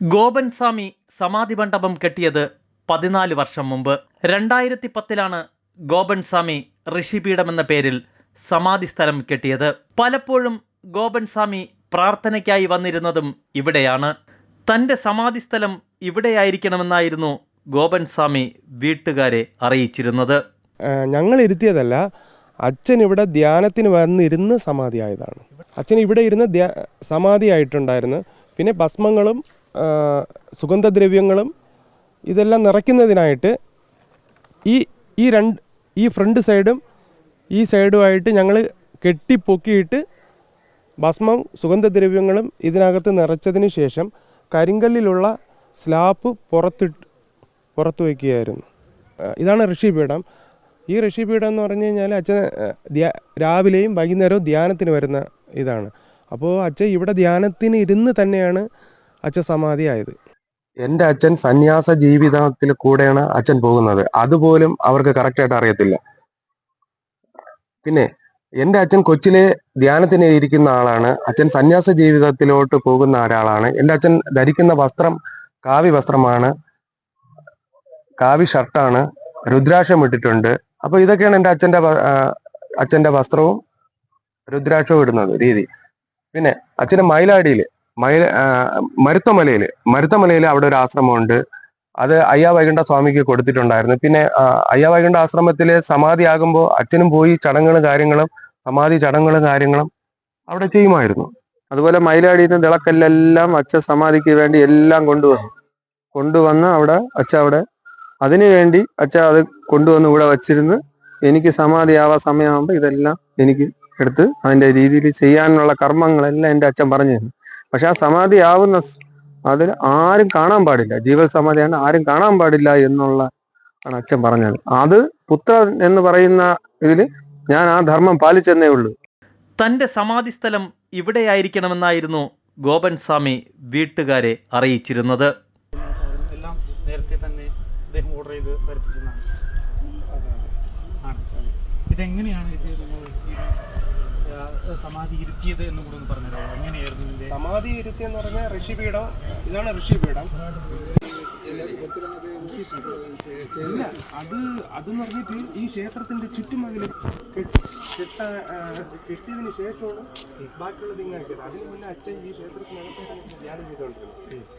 ഗോപൻ സ്വാമി സമാധി മണ്ഡപം കെട്ടിയത് പതിനാല് വർഷം മുമ്പ്. രണ്ടായിരത്തി പത്തിലാണ് ഗോപൻ സ്വാമി ഋഷിപീഠം എന്ന പേരിൽ സമാധി സ്ഥലം കെട്ടിയത്. പലപ്പോഴും ഗോപൻ സ്വാമി പ്രാർത്ഥനയ്ക്കായി വന്നിരുന്നതും ഇവിടെയാണ്. തന്റെ സമാധി സ്ഥലം ഇവിടെയായിരിക്കണമെന്നായിരുന്നു ഗോപൻ സ്വാമി വീട്ടുകാരെ അറിയിച്ചിരുന്നത്. ഞങ്ങൾ ഇരുത്തിയതല്ല അച്ഛൻ ഇവിടെ ധ്യാനത്തിന് വന്നിരുന്ന് സമാധിയായതാണ്. അച്ഛൻ ഇവിടെ ഇരുന്ന് ധ്യാ സമാധിയായിട്ടുണ്ടായിരുന്നു. പിന്നെ ഭസ്മങ്ങളും സുഗന്ധദ്രവ്യങ്ങളും ഇതെല്ലാം നിറയ്ക്കുന്നതിനായിട്ട് ഈ ഈ രണ്ട് ഈ ഫ്രണ്ട് സൈഡും ഈ സൈഡുമായിട്ട് ഞങ്ങൾ കെട്ടിപ്പൊക്കിയിട്ട് ഭസ്മം സുഗന്ധദ്രവ്യങ്ങളും ഇതിനകത്ത് നിറച്ചതിന് ശേഷം കരിങ്കല്ലിലുള്ള സ്ലാപ്പ് പുറത്തിട്ട് പുറത്തു വയ്ക്കുകയായിരുന്നു. ഇതാണ് ഋഷിപീഠം. ഈ ഋഷിപീഠം എന്ന് പറഞ്ഞു കഴിഞ്ഞാൽ അച്ഛൻ രാവിലെയും വൈകുന്നേരവും ധ്യാനത്തിന് വരുന്ന ഇതാണ്. അപ്പോൾ അച്ഛൻ ഇവിടെ ധ്യാനത്തിന് ഇരുന്ന് തന്നെയാണ് അച്ഛൻ സമാധിയായത് എന്റെ അച്ഛൻ സന്യാസ ജീവിതത്തിൽ കൂടെയാണ് അച്ഛൻ പോകുന്നത്. അതുപോലും അവർക്ക് കറക്റ്റായിട്ട് അറിയത്തില്ല. പിന്നെ എന്റെ അച്ഛൻ കൊച്ചിലെ ധ്യാനത്തിന് ഇരിക്കുന്ന ആളാണ്. അച്ഛൻ സന്യാസ ജീവിതത്തിലോട്ട് പോകുന്ന ഒരാളാണ്. എന്റെ അച്ഛൻ ധരിക്കുന്ന വസ്ത്രം കാവി വസ്ത്രമാണ്. കാവി ഷർട്ടാണ്. രുദ്രാക്ഷം ഇട്ടിട്ടുണ്ട്. അപ്പൊ ഇതൊക്കെയാണ് എന്റെ അച്ഛന്റെ അച്ഛന്റെ വസ്ത്രവും രുദ്രാക്ഷവും ഇടുന്നത് രീതി. പിന്നെ അച്ഛന്റെ മയിലാടിയിൽ മയില മരുത്തമലയിൽ മരുത്തമലയിൽ അവിടെ ഒരു ആശ്രമമുണ്ട്. അത് അയ്യാ വൈകുണ്ഠ സ്വാമിക്ക് കൊടുത്തിട്ടുണ്ടായിരുന്നു. പിന്നെ അയ്യാ വൈകുണ്ഠ ആശ്രമത്തിൽ സമാധി ആകുമ്പോൾ അച്ഛനും പോയി ചടങ്ങുകളും കാര്യങ്ങളും സമാധി ചടങ്ങുകളും കാര്യങ്ങളും അവിടെ ചെയ്യുമായിരുന്നു. അതുപോലെ മയിലാടിയിൽ നിന്ന് തിളക്കല്ലെല്ലാം അച്ഛൻ സമാധിക്ക് വേണ്ടി എല്ലാം കൊണ്ടുവന്നു കൊണ്ടുവന്ന് അവിടെ അച്ഛ അവിടെ അതിനു വേണ്ടി അച്ഛ അത് കൊണ്ടുവന്ന് ഇവിടെ വച്ചിരുന്ന് എനിക്ക് സമാധിയാവാൻ സമയമാകുമ്പോൾ ഇതെല്ലാം എനിക്ക് എടുത്ത് അതിന്റെ രീതിയിൽ ചെയ്യാനുള്ള കർമ്മങ്ങളെല്ലാം എന്റെ അച്ഛൻ പറഞ്ഞു പക്ഷെ ആ സമാധി ആവുന്ന അതിൽ ആരും കാണാൻ പാടില്ല. ജീവൽ സമാധിയാണ് ആരും കാണാൻ പാടില്ല എന്നുള്ള ആണ് അച്ഛൻ പറഞ്ഞത്. അത് പുത്ര എന്ന് പറയുന്ന ഇതിൽ ഞാൻ ആ ധർമ്മം പാലിച്ചെന്നേ ഉള്ളൂ. തന്റെ സമാധി സ്ഥലം ഇവിടെയായിരിക്കണമെന്നായിരുന്നു ഗോപൻ സ്വാമി വീട്ടുകാരെ അറിയിച്ചിരുന്നത്. എല്ലാം നേരത്തെ തന്നെ അദ്ദേഹം ഓർഡർ ചെയ്ത് വരുത്തിച്ചെന്നാണ് ഇതെങ്ങനെയാണ് ഇത് സമാധി ഇരുത്തിയത് എന്ന് കൂടെ ഒന്ന് പറഞ്ഞുതരാമോ? എങ്ങനെയായിരുന്നു സമാധി ഇരുത്തി എന്ന് പറഞ്ഞാൽ ഋഷിപീഠം. ഇതാണ് ഋഷിപീഠം. ഇല്ല അത് അതെന്ന് പറഞ്ഞിട്ട് ഈ ക്ഷേത്രത്തിന്റെ ചുറ്റുമതിൽ കെട്ടി കെട്ട കെട്ടിയതിന് ശേഷമാണ് ബാക്കിയുള്ളത് ഇങ്ങനെ അതിന് മുന്നേ അച്ഛൻ ഈ ക്ഷേത്രത്തിനകത്ത് ധ്യാനം ചെയ്തുകൊണ്ടിരുന്നത്.